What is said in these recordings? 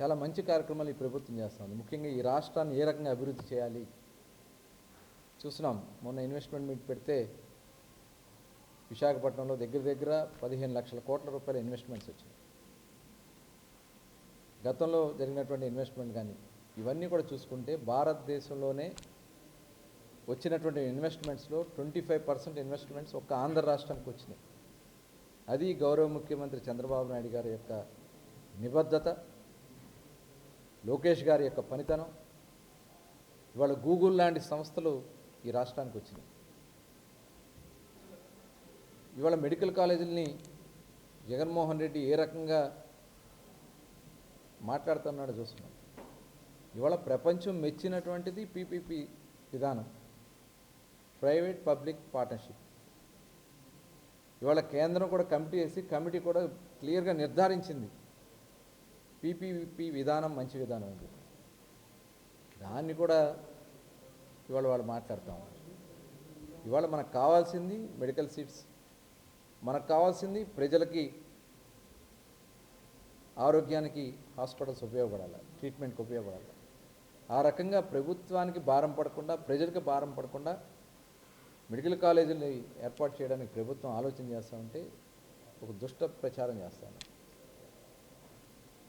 చాలా మంచి కార్యక్రమాలు ఈ ప్రభుత్వం చేస్తుంది ముఖ్యంగా ఈ రాష్ట్రాన్ని ఏ రకంగా అభివృద్ధి చేయాలి? చూస్తున్నాం మొన్న ఇన్వెస్ట్మెంట్ మీట్ పెడితే విశాఖపట్నంలో దగ్గర దగ్గర పదిహేను లక్షల కోట్ల రూపాయల ఇన్వెస్ట్మెంట్స్ వచ్చాయి గతంలో జరిగినటువంటి ఇన్వెస్ట్మెంట్ కానీ ఇవన్నీ కూడా చూసుకుంటే భారతదేశంలోనే వచ్చినటువంటి ఇన్వెస్ట్మెంట్స్లో ట్వంటీ ఫైవ్ పర్సెంట్ ఇన్వెస్ట్మెంట్స్ ఒక్క ఆంధ్ర రాష్ట్రానికి వచ్చినాయి. అది గౌరవ ముఖ్యమంత్రి చంద్రబాబు నాయుడు గారి యొక్క నిబద్ధత లోకేష్ గారి యొక్క పనితనం ఇవాళ గూగుల్ లాంటి సంస్థలు ఈ రాష్ట్రానికి వచ్చినాయి. ఇవాళ మెడికల్ కాలేజీలని జగన్మోహన్ రెడ్డి ఏ రకంగా మాట్లాడుతున్నాడో చూస్తున్నాం. ఇవాళ ప్రపంచం మెచ్చినటువంటిది పీపీపీ విధానం ప్రైవేట్ పబ్లిక్ పార్ట్నర్షిప్. ఇవాళ కేంద్రం కూడా కమిటీ వేసి కమిటీ కూడా క్లియర్గా నిర్ధారించింది. పీపీపీ విధానం మంచి విధానం అని చెప్పి దాన్ని కూడా ఇవాళ వాళ్ళు మాట్లాడతాం ఇవాళ మనకు కావాల్సింది మెడికల్ సీట్స్. మనకు కావాల్సింది ప్రజలకి ఆరోగ్యానికి హాస్పిటల్స్ ఉపయోగపడాలి ట్రీట్మెంట్కి ఉపయోగపడాలి. ఆ రకంగా ప్రభుత్వానికి భారం పడకుండా ప్రజలకు భారం పడకుండా మెడికల్ కాలేజీని ఏర్పాటు చేయడానికి ప్రభుత్వం ఆలోచన చేస్తూ ఉంటే ఒక దుష్ట ప్రచారం చేస్తాను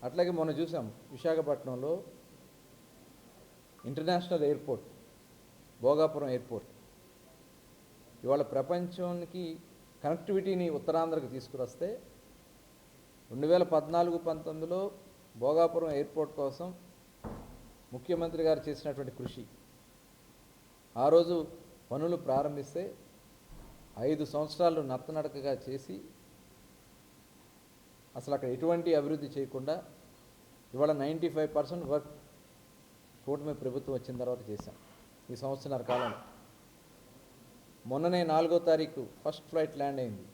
అట్లాగే మొన్న చూసాం విశాఖపట్నంలో ఇంటర్నేషనల్ ఎయిర్పోర్ట్ భోగాపురం ఎయిర్పోర్ట్. ఇవాళ ప్రపంచానికి కనెక్టివిటీని ఉత్తరాంధ్రకు తీసుకురస్తే రెండు వేల పద్నాలుగు పంతొమ్మిదిలో భోగాపురం ఎయిర్పోర్ట్ కోసం ముఖ్యమంత్రి గారు చేసినటువంటి కృషి. ఆ రోజు పనులు ప్రారంభిస్తే ఐదు సంవత్సరాలు నత్తనడకగా చేసి అసలు అక్కడ ఎటువంటి అభివృద్ధి చేయకుండా ఇవాళ నైంటీ ఫైవ్ పర్సెంట్ వర్క్ కూటమి ప్రభుత్వం వచ్చిన తర్వాత చేశాం ఈ సంవత్సరాల కాలం. మొన్ననే నాలుగో తారీఖు ఫస్ట్ ఫ్లైట్ ల్యాండ్ అయింది.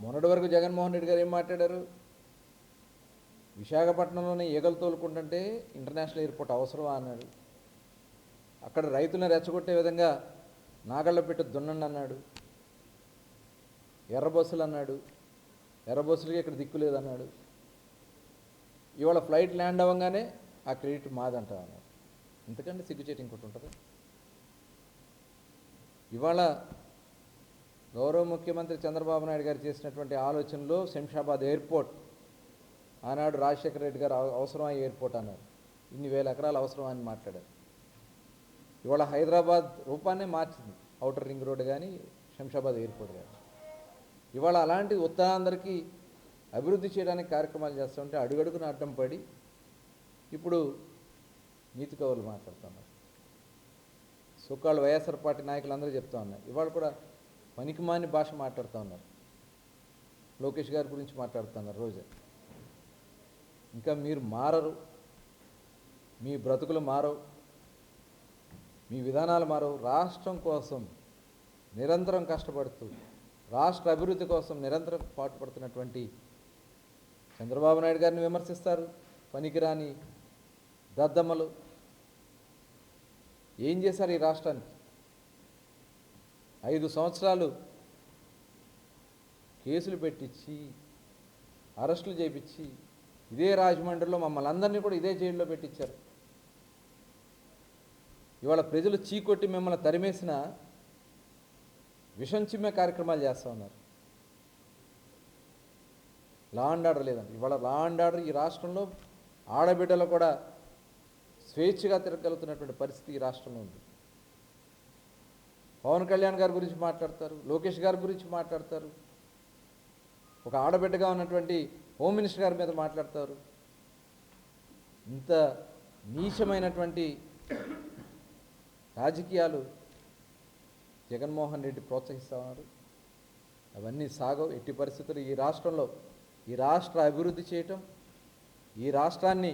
మొన్నటి వరకు జగన్మోహన్ రెడ్డి గారు ఏం మాట్లాడారు? విశాఖపట్నంలోనే ఈగలు తోలుకుంటుంటే ఇంటర్నేషనల్ ఎయిర్పోర్ట్ అవసరమా అన్నాడు. అక్కడ రైతులను రెచ్చగొట్టే విధంగా నాగళ్ళ పెట్టి దున్నండి అన్నాడు. ఎర్ర బస్సులు అన్నాడు. ఎర్రబోసులకి ఇక్కడ దిక్కు లేదన్నాడు. ఇవాళ ఫ్లైట్ ల్యాండ్ అవ్వగానే ఆ క్రెడిట్ మాదంట అన్నాడు. ఇంతకంటే సిగ్గుచేటి ఇంకోటి ఉంటుంది? ఇవాళ గౌరవ ముఖ్యమంత్రి చంద్రబాబు నాయుడు గారు చేసినటువంటి ఆలోచనలో శంషాబాద్ ఎయిర్పోర్ట్ ఆనాడు రాజశేఖర రెడ్డి గారు అవ- అవసరమా ఎయిర్పోర్ట్ అన్నారు. ఇన్ని వేల ఎకరాలు అవసరమా అని మాట్లాడారు. ఇవాళ హైదరాబాద్ రూపాన్నే మార్చింది. అవుటర్ రింగ్ రోడ్ కానీ శంషాబాద్ ఎయిర్పోర్ట్ కానీ ఇవాళ అలాంటి ఉత్తరాంధ్రకి అభివృద్ధి చేయడానికి కార్యక్రమాలు చేస్తుంటే అడుగడుగున అడ్డం పడి ఇప్పుడు నీతి కవులు మాట్లాడుతున్నారు. సుఖాలు వైఎస్ఆర్ పార్టీ నాయకులందరూ చెప్తా ఉన్నారు. ఇవాళ కూడా పనికిమాని భాష మాట్లాడుతూ ఉన్నారు. లోకేష్ గారి గురించి మాట్లాడుతున్నారు రోజే. ఇంకా మీరు మారరు మీ బ్రతుకులు మారవు మీ విధానాలు మారవు. రాష్ట్రం కోసం నిరంతరం కష్టపడుతూ రాష్ట్ర అభివృద్ధి కోసం నిరంతరం పాటుపడుతున్నటువంటి చంద్రబాబు నాయుడు గారిని విమర్శిస్తారు. పనికిరాని దద్దమ్మలు. ఏం చేశారు ఈ రాష్ట్రానికి? ఐదు సంవత్సరాలు కేసులు పెట్టించి అరెస్టులు చేపించి ఇదే రాజమండ్రిలో మమ్మల్ని అందరినీ కూడా ఇదే జైల్లో పెట్టించారు ఇవాళ ప్రజలు చీకొట్టి మిమ్మల్ని తరిమేసిన విషం చిమ్మే కార్యక్రమాలు చేస్తూ ఉన్నారు. లా అండ్ ఆర్డర్ లేదండి. ఇవాళ లా అండ్ ఆర్డర్ ఈ రాష్ట్రంలో ఆడబిడ్డలు కూడా స్వేచ్ఛగా తిరగలుగుతున్నటువంటి పరిస్థితి ఈ రాష్ట్రంలో ఉంది. పవన్ కళ్యాణ్ గారి గురించి మాట్లాడతారు లోకేష్ గారి గురించి మాట్లాడతారు. ఒక ఆడబిడ్డగా ఉన్నటువంటి హోమ్ మినిస్టర్ గారి మీద మాట్లాడతారు. ఇంత నీచమైనటువంటి రాజకీయాలు జగన్మోహన్ రెడ్డి ప్రోత్సహిస్తున్నారు. అవన్నీ సాగవు. ఎట్టి పరిస్థితులు ఈ రాష్ట్రంలో ఈ రాష్ట్ర అభివృద్ధి చేయటం ఈ రాష్ట్రాన్ని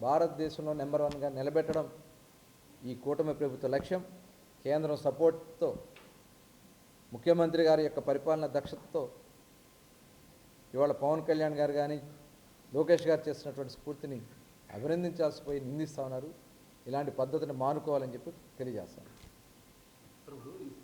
భారతదేశంలో నెంబర్ వన్గా నిలబెట్టడం ఈ కూటమి ప్రభుత్వ లక్ష్యం. కేంద్రం సపోర్ట్తో ముఖ్యమంత్రి గారి యొక్క పరిపాలన దక్షతతో ఇవాళ పవన్ కళ్యాణ్ గారు కానీ లోకేష్ గారు చేస్తున్నటువంటి స్ఫూర్తిని అభినందించాల్సిపోయి నిందిస్తూ ఉన్నారు. ఇలాంటి పద్ధతిని మానుకోవాలని చెప్పి తెలియజేస్తాను.